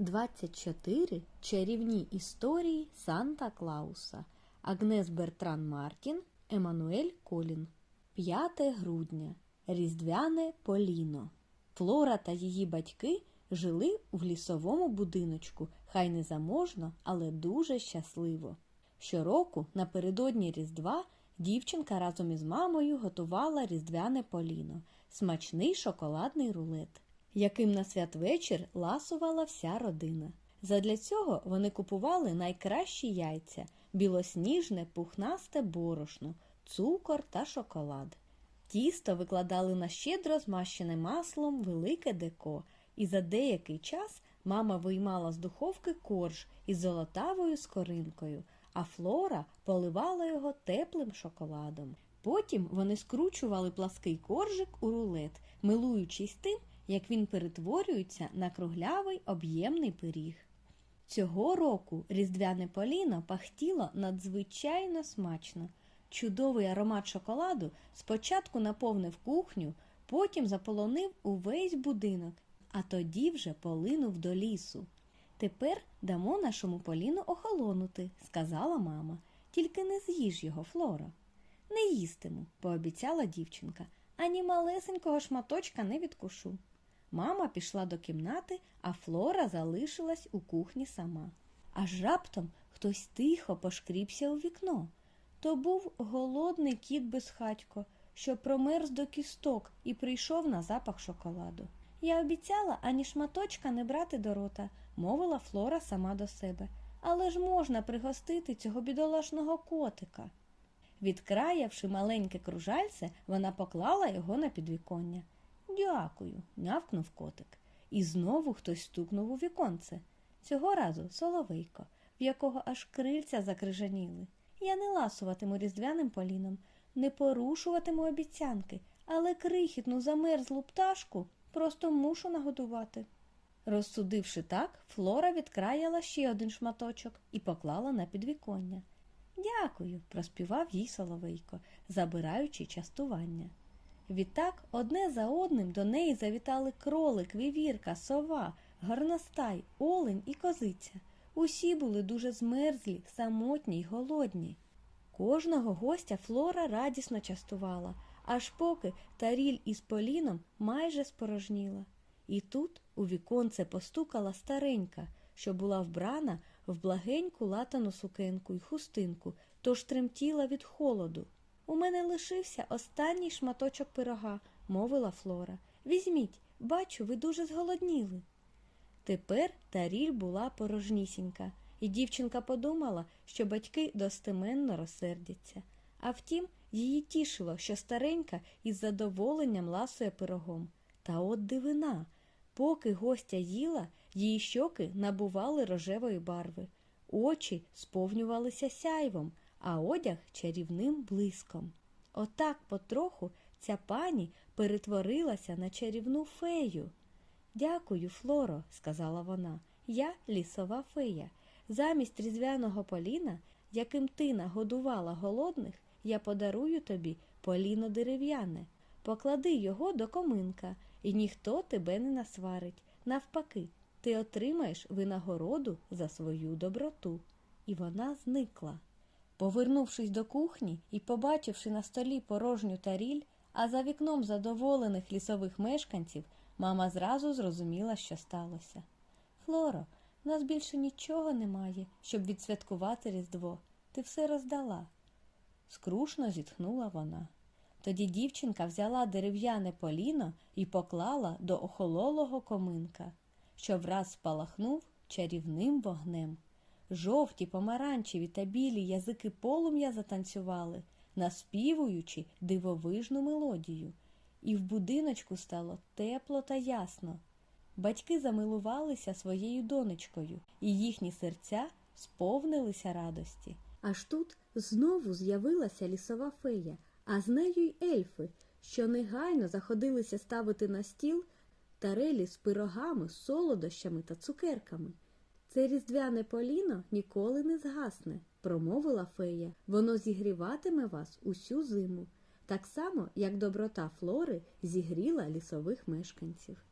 24 чарівні історії Санта Клауса. Агнес Бертран Мартін, Еммануель Колін. 5 грудня. Різдвяне Поліно. Флора та її батьки жили в лісовому будиночку, хай не заможно, але дуже щасливо. Щороку, напередодні Різдва, дівчинка разом із мамою готувала різдвяне поліно, смачний шоколадний рулет, яким на святвечір ласувала вся родина. Задля цього вони купували найкращі яйця, білосніжне, пухнасте борошно, цукор та шоколад. Тісто викладали на щедро змащене маслом велике деко, і за деякий час мама виймала з духовки корж із золотавою скоринкою, а Флора поливала його теплим шоколадом. Потім вони скручували плаский коржик у рулет, милуючись тим, як він перетворюється на круглявий об'ємний пиріг. Цього року різдвяне поліно пахтіло надзвичайно смачно. Чудовий аромат шоколаду спочатку наповнив кухню, потім заполонив увесь будинок, а тоді вже полинув до лісу. Тепер дамо нашому поліну охолонути, сказала мама. Тільки не з'їж його, Флора. Не їстиму, пообіцяла дівчинка, ані малесенького шматочка не відкушу. Мама пішла до кімнати, а Флора залишилась у кухні сама. Аж раптом хтось тихо пошкріпся у вікно. То був голодний кіт безхатько, що промерз до кісток і прийшов на запах шоколаду. Я обіцяла ані шматочка не брати до рота, мовила Флора сама до себе. Але ж можна пригостити цього бідолашного котика. Відкраявши маленьке кружальце, вона поклала його на підвіконня. Дякую, нявкнув котик. І знову хтось стукнув у віконце. Цього разу соловейко, в якого аж крильця закрижаніли. Я не ласуватиму різдвяним поліном, не порушуватиму обіцянки, але крихітну замерзлу пташку просто мушу нагодувати. Розсудивши так, Флора відкраяла ще один шматочок і поклала на підвіконня. Дякую, проспівав їй соловейко, забираючи частування. Відтак одне за одним до неї завітали кролик, вівірка, сова, горностай, олень і козиця. Усі були дуже змерзлі, самотні й голодні. Кожного гостя Флора радісно частувала, аж поки таріль із поліном майже спорожніла. І тут у віконце постукала старенька, що була вбрана в благеньку латану сукенку й хустинку, тож тремтіла від холоду. У мене лишився останній шматочок пирога, мовила Флора. Візьміть, бачу, ви дуже зголодніли. Тепер таріль була порожнісінька, і дівчинка подумала, що батьки достеменно розсердяться. А втім, її тішило, що старенька із задоволенням ласує пирогом. Та от дивина. Поки гостя їла, її щоки набували рожевої барви, очі сповнювалися сяйвом, а одяг чарівним блиском. Отак потроху ця пані перетворилася на чарівну фею. Дякую, Флоро, сказала вона. Я лісова фея. Замість різдвяного поліна, яким ти нагодувала голодних, я подарую тобі поліно дерев'яне. Поклади його до коминка, і ніхто тебе не насварить. Навпаки, ти отримаєш винагороду за свою доброту. І вона зникла. Повернувшись до кухні і побачивши на столі порожню таріль, а за вікном задоволених лісових мешканців, мама зразу зрозуміла, що сталося. Флоро, в нас більше нічого немає, щоб відсвяткувати Різдво. Ти все роздала. Скрушно зітхнула вона. Тоді дівчинка взяла дерев'яне поліно і поклала до охололого коминка, що враз спалахнув чарівним вогнем. Жовті, помаранчеві та білі язики полум'я затанцювали, наспівуючи дивовижну мелодію, і в будиночку стало тепло та ясно. Батьки замилувалися своєю донечкою, і їхні серця сповнилися радості. Аж тут знову з'явилася лісова фея, а з нею й ельфи, що негайно заходилися ставити на стіл тарелі з пирогами, солодощами та цукерками. Це різдвяне поліно ніколи не згасне, промовила фея. Воно зігріватиме вас усю зиму, так само, як доброта флори зігріла лісових мешканців.